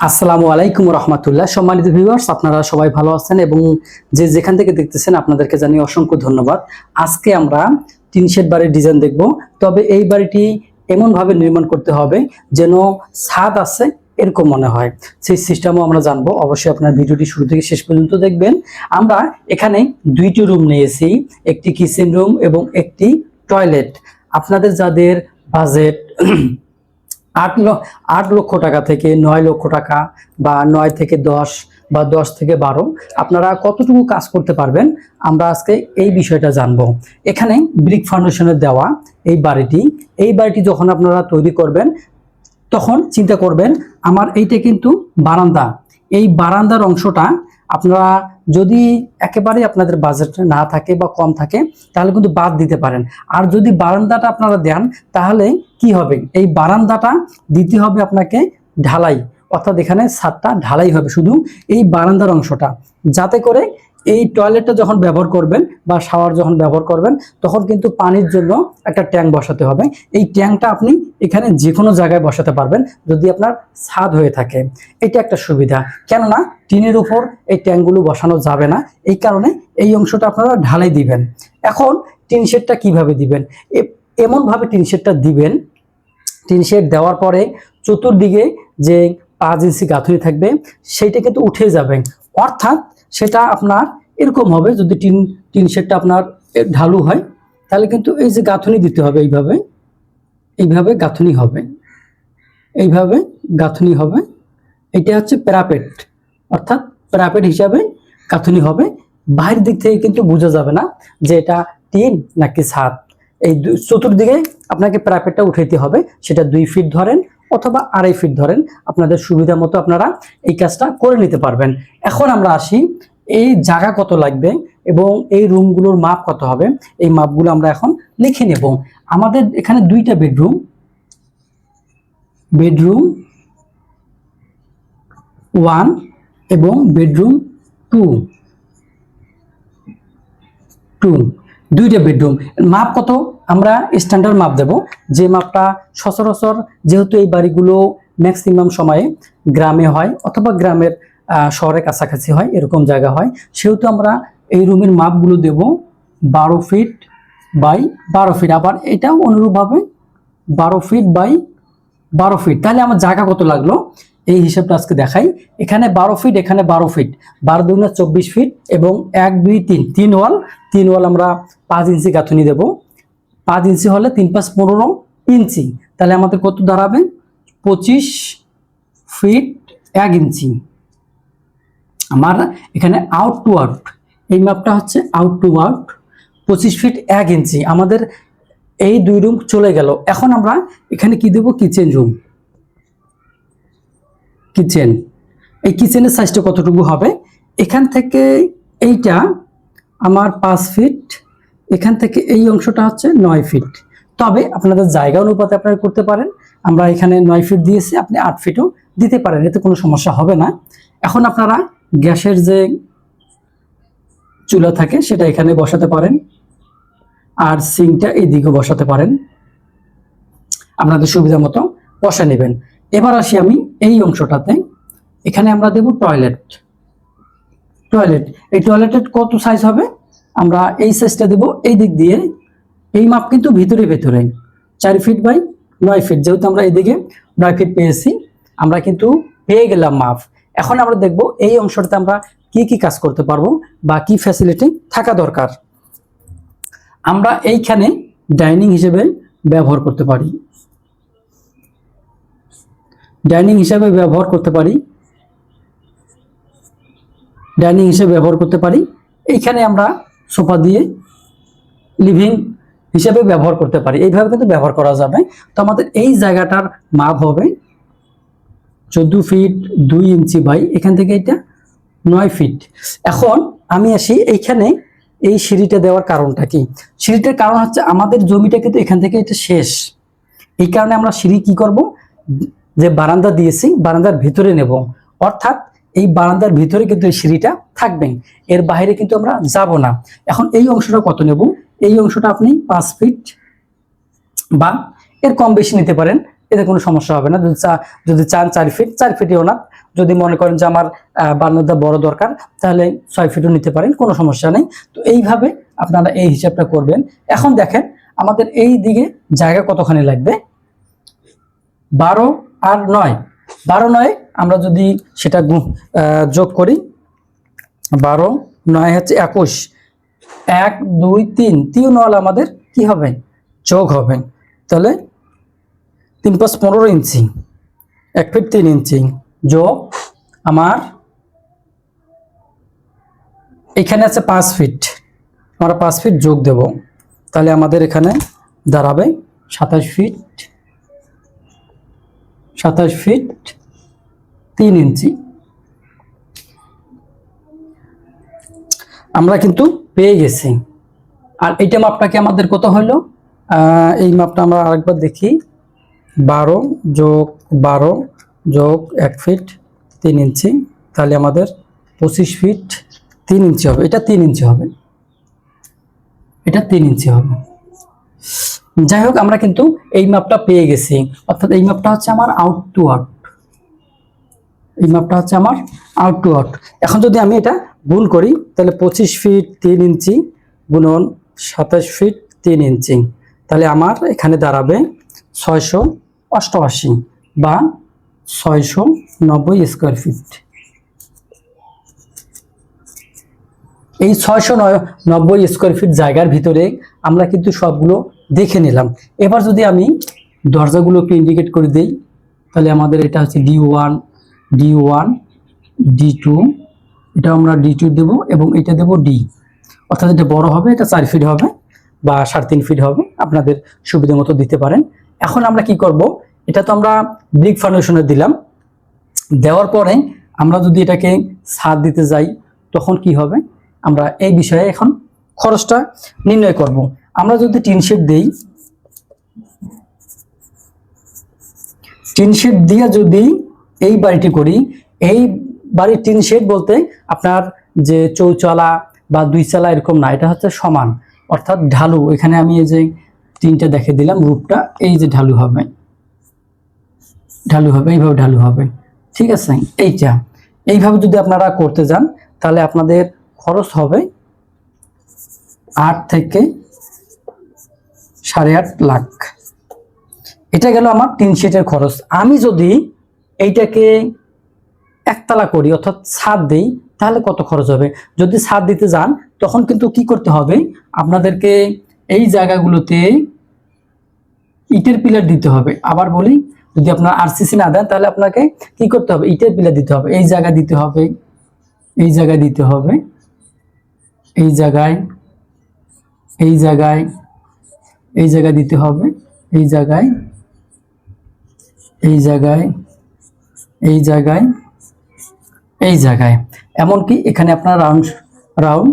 আসসালামু আলাইকুম রহমতুল্লাহ। সম্মানিত ভিউয়ার্স আপনারা সবাই ভালো আছেন এবং যে যেখান থেকে দেখতেছেন, আপনাদেরকে জানিয়ে অসংখ্য ধন্যবাদ। আজকে আমরা তিন শেড বাড়ির ডিজাইন দেখব। তবে এই বাড়িটি এমনভাবে নির্মাণ করতে হবে যেন ছাদ আছে, এরকম মনে হয়। সেই সিস্টেমও আমরা জানব। অবশ্যই আপনার ভিডিওটি শুরু থেকে শেষ পর্যন্ত দেখবেন। আমরা এখানে দুইটি রুম নিয়েছি, একটি কিচেন রুম এবং একটি টয়লেট আপনাদের যাদের বাজেট আট আট লক্ষ টাকা থেকে নয় লক্ষ টাকা বা নয় থেকে দশ বা দশ থেকে বারো। আপনারা কতটুকু কাজ করতে পারবেন? আমরা আজকে এই বিষয়টা জানব। এখানে ব্রিক ফাউন্ডেশনের দেওয়া এই বাড়িটি এই বাড়িটি যখন আপনারা তৈরি করবেন, তখন চিন্তা করবেন, আমার এইটা কিন্তু বারান্দা। এই বারান্দার অংশটা আপনারা যদি একেবারেই আপনাদের বাজেট না থাকে বা কম থাকে, তাহলে কিন্তু বাদ দিতে পারেন। আর যদি বারান্দাটা আপনারা দেন, তাহলে কি হবে? এই বারান্দাটা দিতে হবে আপনাকে ঢালাই। অর্থাৎ এখানে ছাদটা ঢালাই হবে শুধু এই বারান্দার অংশটা। যাতে করে এই টয়লেটটা যখন ব্যবহার করবেন বা শাওয়ার যখন ব্যবহার করবেন, তখন কিন্তু পানির জন্য একটা ট্যাঙ্ক বসাতে হবে। এই ট্যাঙ্কটা আপনি এখানে যে কোনো জায়গায় বসাতে পারবেন যদি আপনার ছাদ হয়ে থাকে। এটা একটা সুবিধা। কেননা টিনের উপর এই ট্যাঙ্কগুলো বসানো যাবে না। এই কারণে এই অংশটা আপনারা ঢালাই দিবেন। এখন টিন শেডটা কীভাবে দিবেন? এমনভাবে টিন শেডটা দিবেন। টিন শেড দেওয়ার পরে চতুর্দিকে যে পাঁচ ইঞ্চি গাঁথুনি থাকবে, সেইটা কিন্তু উঠে যাবে। অর্থাৎ সেটা আপনার এরকম হবে, যদি টিন টিন শেডটা আপনার ঢালু হয়, তাহলে কিন্তু এই যে গাঁথুনি দিতে হবে এইভাবে এইভাবে গাঁথনি হবে, এইভাবে গাঁথুনি হবে, এটা হচ্ছে প্যারাপেট, অর্থাৎ প্যারাপেট হিসাবে গাঁথনি হবে। বাইরের দিক থেকে কিন্তু বোঝা যাবে না যে এটা টিন নাকি ছাদ। এই চতুর্দিকে আপনাকে প্যারাপেটটা উঠাইতে হবে, সেটা দুই ফিট ধরেন অথবা আড়াই ফিট ধরেন, আপনাদের সুবিধা মতো আপনারা এই কাজটা করে নিতে পারবেন। এখন আমরা আসি, এই জায়গা কত লাগবে এবং এই রুমগুলোর মাপ কত হবে? এই মাপগুলো আমরা এখন লিখে নেব। আমাদের এখানে দুইটা বেডরুম বেডরুম ওয়ান এবং বেডরুম টু টু দুইটা বেডরুম মাপ কত? আমরা স্ট্যান্ডার্ড মাপ দেব। যে মাপটা সচরাচর যেহেতু এই বাড়িগুলো ম্যাক্সিমাম সময়ে গ্রামে হয় অথবা গ্রামের শহরের কাছাকাছি হয়, এরকম জায়গা হয়, সেহেতু আমরা এই রুমের মাপগুলো দেব বারো ফিট বাই বারো ফিট আবার এটাও অনুরূপভাবে বারো ফিট বাই বারো ফিট তাহলে আমার জায়গা কত লাগল? এই হিসাবটা আজকে দেখাই। এখানে বারো ফিট এখানে বারো ফিট বারো দুগুণা চব্বিশ ফিট এবং এক দুই তিন। তিন ওয়াল তিন ওয়াল আমরা পাঁচ ইঞ্চি গাঁথুনি দেব। পাঁচ ইঞ্চি হলে তিন পাঁচ পনেরো ইঞ্চি। তাহলে আমাদের কত দাঁড়াবে? পঁচিশ ফিট এক ইঞ্চি। আমার এখানে আউট টু আউট এই মাপটা হচ্ছে আউট টু আউট পঁচিশ ফিট এক ইঞ্চি। আমাদের এই দুই রুম চলে গেল। এখন আমরা এখানে কি দেব? কিচেন রুম কিচেন এই কিচেনের সাইজটা কতটুকু হবে? এখান থেকে এইটা আমার পাঁচ ফিট এখান থেকে এই অংশটা হচ্ছে নয় ফিট তবে আপনাদের জায়গা অনুপাতে আপনারা করতে পারেন। আমরা এখানে নয় ফিট দিয়েছি, আপনি আট ফিটও দিতে পারেন, এতে কোনো সমস্যা হবে না। এখন আপনারা গ্যাসের যে চুলা থাকে, সেটা এখানে বসাতে পারেন। আর সিংটা এইদিকে বসাতে পারেন। আপনাদের সুবিধা মতো বসা নেবেন। এবার আসি আমি এই অংশটাতে। এখানে আমরা দেব টয়লেট টয়লেট এই টয়লেটের কত সাইজ হবে? আমরা এই সাইজটা দেব এই দিক দিয়ে। এই মাপ কিন্তু ভিতরে ভেতরে, চার ফিট বাই নয় ফিট যেহেতু আমরা এদিকে নয় ফিট পেয়েছি, আমরা কিন্তু পেয়ে গেলাম মাপ এখন আমরা দেখব এই অংশটাতে আমরা কি কি কাজ করতে পারব বা কি ফ্যাসিলিটি থাকা দরকার। আমরা এইখানে ডাইনিং হিসেবে ব্যবহার করতে পারি। ডাইনিং হিসেবে ব্যবহার করতে পারি। ডাইনিং হিসেবে ব্যবহার করতে পারি। এইখানে আমরা সোফা দিয়ে লিভিং হিসেবে ব্যবহার করতে পারি। এইভাবে কিন্তু ব্যবহার করা যাবে। তো আমাদের এই জায়গাটার মাপ হবে চোদ্দ ফিট দুই ইঞ্চি বাই, এখান থেকে এটা নয় ফিট এখন আমি আসি এইখানে এই সিঁড়িটা দেওয়ার কারণটা কি? সিঁড়িটার কারণ হচ্ছে আমাদের জমিটা কিন্তু এখান থেকে এটা শেষ। এই কারণে আমরা সিঁড়ি কি করব? যে বারান্দা দিয়েছি, বারান্দার ভিতরে নেব। অর্থাৎ এই বারান্দার ভিতরে কিন্তু এই সিঁড়িটা থাকবেন। এর বাইরে কিন্তু আমরা যাব না। এখন এই অংশটা কত নেব? এই অংশটা আপনি পাঁচ ফিট বা এর কম বেশি নিতে পারেন। এতে কোনো সমস্যা হবে না। যদি চা- যদি চান চার ফিট চার ফিটেও না। যদি মনে করেন যে আমার বারান্দাটা বড় দরকার, তাহলে ছয় ফিটও নিতে পারেন। কোনো সমস্যা নেই। তো এইভাবে আপনারা এই হিসাবটা করবেন। এখন দেখেন, আমাদের এই দিকে জায়গা কতখানি লাগবে? বারো আর নয়। বারো নয় আমরা যদি সেটা যোগ করি বারো, নয় হচ্ছে একুশ। এক, দুই, তিন তিন হলে আমাদের কি হবে? যোগ হবে। তাহলে তিন পাঁচ পনেরো ইঞ্চি, এক ফিট তিন ইঞ্চি যোগ আমার এখানে আছে পাঁচ ফিট। আমরা পাঁচ ফিট যোগ দেব। তাহলে আমাদের এখানে দাঁড়াবে সাতাশ ফিট সাতাশ ফিট তিন ইঞ্চি। আমরা কিন্তু পেয়ে গেছি। আর এইটা মাপটা কি আমাদের কত হলো এই মাপটা আমরা আরেকবার দেখি। বারো যোগ বারো যোগ এক ফিট তিন ইঞ্চি। তাহলে আমাদের পঁচিশ ফিট তিন ইঞ্চি হবে। এটা তিন ইঞ্চি হবে। এটা তিন ইঞ্চি হবে। যাই হোক, আমরা কিন্তু এই মাপটা পেয়ে গেছি। অর্থাৎ এই মাপটা হচ্ছে আমার আউট টু আউট এই মাপটা হচ্ছে আমার আউট টু আউট এখন যদি আমি এটা গুণ করি, তাহলে পঁচিশ ফিট তিন ইঞ্চি গুণন সাতাশ ফিট তিন ইঞ্চি। তাহলে আমার এখানে দাঁড়াবে ছয়শো অষ্টআশি বা ছয়শো নব্বই স্কোয়ার ফিট এই ছয়শো নব্বই স্কোয়ার ফিট জায়গার ভিতরে আমরা কিন্তু সবগুলো দেখে নিলাম। এবার যদি আমি দরজাগুলোকে ইন্ডিকেট করে দিই, তাহলে আমাদের এটা হচ্ছে D one D one D two এটা আমরা ডি টু দেবো এবং এটা দেবো ডি অর্থাৎ এটা বড় হবে, এটা চার ফিট হবে বা সাড়ে তিন ফিট হবে, আপনাদের সুবিধা মতো দিতে পারেন। এখন আমরা কি করব, এটা তো আমরা ব্রিক ফাউন্ডেশনে দিলাম। দেওয়ার পরে আমরা যদি এটাকে ছাদ দিতে যাই, তখন কি হবে? আমরা এই বিষয়ে এখন খরচটা নির্ণয় করব। আমরা যদি টিন শেড দেই, টিন দিয়ে যদি এই বাড়িটি করি। এই বাড়ির টিন শেড বলতে আপনার যে চৌচালা বা দুই চালা এরকম না, এটা হচ্ছে সমান। অর্থাৎ ঢালু, এখানে আমি এই যে টিনটা দেখে দিলাম, রূপটা, এই যে ঢালু হবে। ঢালু হবে, এইভাবে ঢালু হবে। ঠিক আছে? এইটা। এইভাবে যদি আপনারা করতে যান, তাহলে আপনাদের খরচ হবে আট থেকে সাড়ে আট লাখ। এটা গেল আমার তিন শিটের খরচ। আমি যদি এইটাকে একতলা করি, অর্থাৎ ছাদ দিই, তাহলে কত খরচ হবে? যদি ছাদ দিতে যান, তখন কিন্তু কি করতে হবে? আপনাদেরকে এই জায়গাগুলোতে ইটের পিলার দিতে হবে। আবার বলি, যদি আপনার আরসিসি না দেন, তাহলে আপনাকে কি করতে হবে? ইটের পিলার দিতে হবে। এই জায়গা দিতে হবে, এই জায়গায় দিতে হবে, এই জায়গায় এই জায়গায় এই জায়গায় দিতে হবে, এই জায়গায় এই জায়গায় এই জায়গায় এই জায়গায়। এমনকি এখানে আপনার রাউন্ড রাউন্ড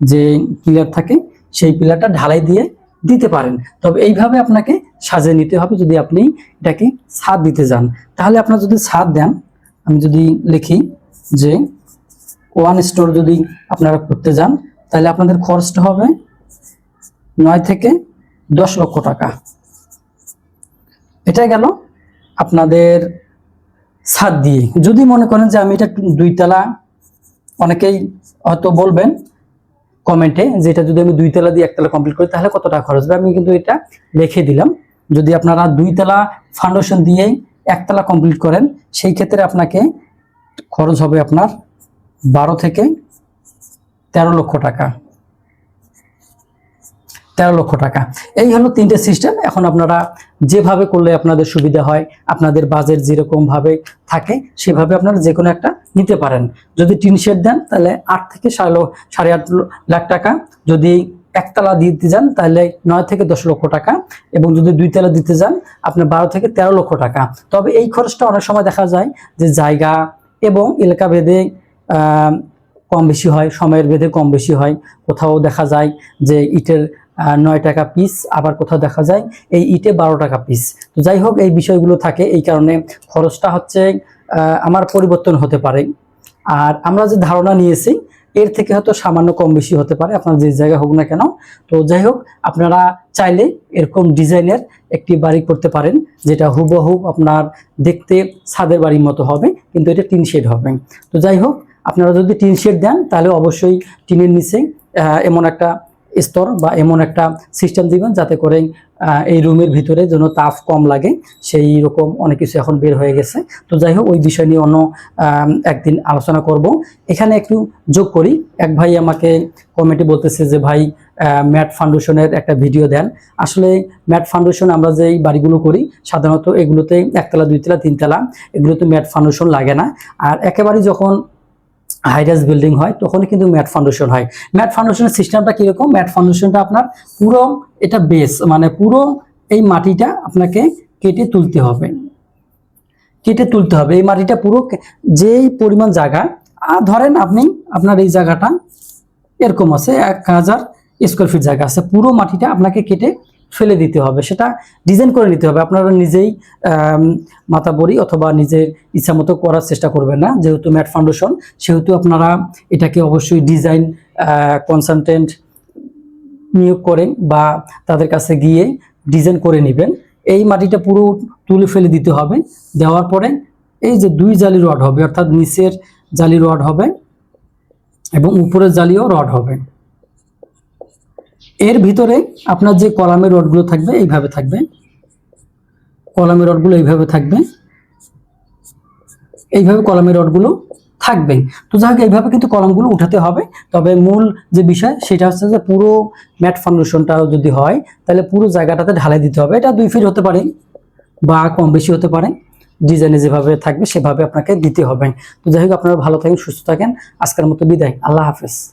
যে পিলার থাকে, সেই পিলারটা ঢালাই দিয়ে দিতে পারেন। তবে এইভাবে আপনাকে সাজিয়ে নিতে হবে যদি আপনি এটাকে ছাদ দিতে যান। তাহলে আপনার যদি ছাদ দেন, আমি যদি লিখি যে ওয়ান স্টোর যদি আপনারা করতে যান, তাহলে আপনাদের খরচটা হবে নয় থেকে দশ লক্ষ টাকা। এটা গেল আপনাদের ছাদ দিয়ে। যদি মনে করেন যে আমি এটা দুইতলা, অনেকেই হয়তো বলবেন কমেন্টে যে এটা যদি আমি দুইতলা দিয়ে একতলা কমপ্লিট করি, তাহলে কত টাকা খরচ হবে? আমি কিন্তু এটা লিখে দিলাম। যদি আপনারা দুইতলা ফাউন্ডেশন দিয়ে একতলা কমপ্লিট করেন, সেই ক্ষেত্রে আপনাকে খরচ হবে আপনার বারো থেকে তেরো লক্ষ টাকা। তেরো লক্ষ টাকা। এই হলো তিনটে সিস্টেম এখন আপনারা যেভাবে করলে আপনাদের সুবিধা হয়, আপনাদের বাজেট যেরকম ভাবে থাকে, সেভাবে আপনারা যে কোনো একটা নিতে পারেন। যদি টিন শেড দেন, তাহলে আট থেকে সাড়ে সাড়ে আট লাখ টাকা। যদি একতলা দিতে যান, তাহলে নয় থেকে দশ লক্ষ টাকা। এবং যদি দুই দুইতলা দিতে যান, আপনার বারো থেকে তেরো লক্ষ টাকা। তবে এই খরচটা অনেক সময় দেখা যায় যে জায়গা এবং এলাকা ভেদে কম বেশি হয়, সময়ের ভেদে কম বেশি হয়। কোথাও দেখা যায় যে ইটের নয় টাকা পিস আবার কোথাও দেখা যায় এই ইটে বারো টাকা পিস তো যাই হোক, এই বিষয়গুলো থাকে, এই কারণে খরচটা হচ্ছে আমার পরিবর্তন হতে পারে। আর আমরা যে ধারণা নিয়েছি, এর থেকে হয়তো সামান্য কম বেশি হতে পারে, আপনার যে জায়গা হোক না কেন। তো যাই হোক, আপনারা চাইলে এরকম ডিজাইনের একটি বাড়ি করতে পারেন, যেটা হুবহু আপনার দেখতে ছাদের বাড়ির মতো হবে, কিন্তু এটা টিন শেড হবে। তো যাই হোক, আপনারা যদি টিন শেড দেন, তাহলে অবশ্যই টিনের নিচে এমন একটা স্তর বা এমন একটা সিস্টেম দিবেন যাতে করে এই রুমের ভিতরে যেন তাপ কম লাগে। সেই রকম অনেক কিছু এখন বের হয়ে গেছে। তো যাই হোক, ওই বিষয় নিয়ে অন্য একদিন আলোচনা করব। এখানে একটু যোগ করি। এক ভাই আমাকে কমেন্টে বলতেছে যে, ভাই ম্যাট ফাউন্ডেশনের একটা ভিডিও দেন। আসলে ম্যাট ফাউন্ডেশন আমরা যেই বাড়িগুলো করি, সাধারণত এগুলোতে একতলা, দুইতলা, তিনতলা, এগুলোতে ম্যাট ফাউন্ডেশন লাগে না। আর একেবারে যখন হাইরাস বিল্ডিং হয়, তখনই কিন্তু ম্যাট ফাউন্ডেশন হয়। ম্যাট ফাউন্ডেশনের সিস্টেমটা কীরকম? ম্যাট ফাউন্ডেশনটা আপনার পুরো এটা বেস মানে পুরো এই মাটিটা আপনাকে কেটে তুলতে হবে। কেটে তুলতে হবে। এই মাটিটা পুরো যেই পরিমাণ জায়গা আর ধরেন আপনি আপনার এই জায়গাটা এরকম আছে, এক হাজার স্কোয়ার ফিট জায়গা আছে। পুরো মাটিটা আপনাকে কেটে ফেলে দিতে হবে, সেটা ডিজাইন করে নিতে হবে। আপনারা নিজেই মাথা বড়ি অথবা নিজের ইচ্ছা মতো করার চেষ্টা করবেন না। যেহেতু ম্যাট ফাউন্ডেশন, সেহেতু আপনারা এটাকে অবশ্যই ডিজাইন কনসালটেন্ট নিয়োগ করেন বা তাদের কাছে গিয়ে ডিজাইন করে নেবেন। এই মাটিটা পুরো তুলে ফেলে দিতে হবে। দেওয়ার পরে এই যে দুই জালি রড হবে, অর্থাৎ নিচের জালি রড হবে এবং উপরের জালিও রড হবে। এর ভিতরে আপনার যে কলামের রডগুলো থাকবে, এইভাবে থাকবে। কলামের রডগুলো এইভাবে থাকবে। এইভাবে কলামের রডগুলো থাকবে। তো যাই হোক, এইভাবে কিন্তু কলমগুলো উঠাতে হবে। তবে মূল যে বিষয়, সেটা হচ্ছে যে পুরো ম্যাট ফাউন্ডেশনটা যদি হয়, তাহলে পুরো জায়গাটাতে ঢালাই দিতে হবে। এটা দুই ফিট হতে পারে বা কম বেশি হতে পারে। ডিজাইনে যেভাবে থাকবে, সেভাবে আপনাকে দিতে হবে। তো যাই হোক, আপনারা ভালো থাকেন, সুস্থ থাকেন। আজকের মতো বিদায়। আল্লাহ হাফেজ।